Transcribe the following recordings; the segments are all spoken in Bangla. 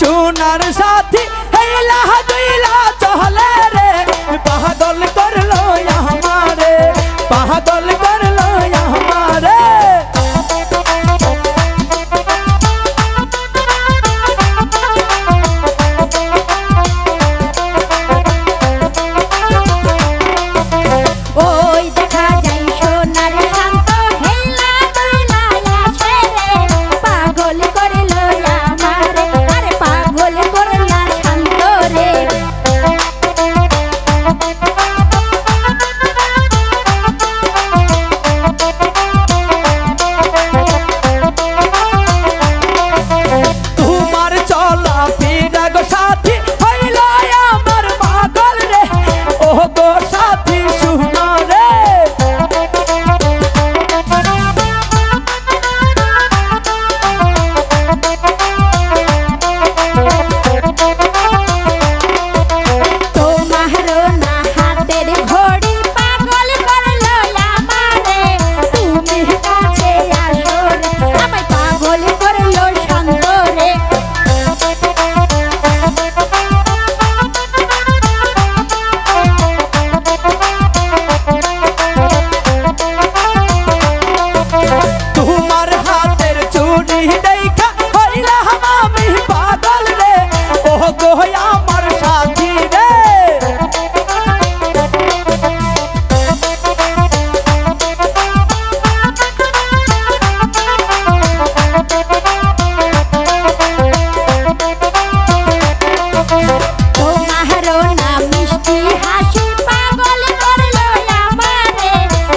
সোনার সাথী হেলা দুই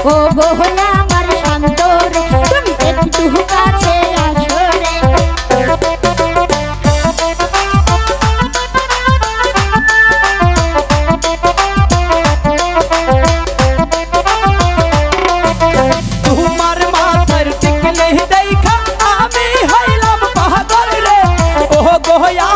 ও গহনা আমার সন্তরে তুমি একটু কাছে আসরে তোমার মাথার টিকলে দেখা আমি হইলাম পাহাড় রে। ও গহয়া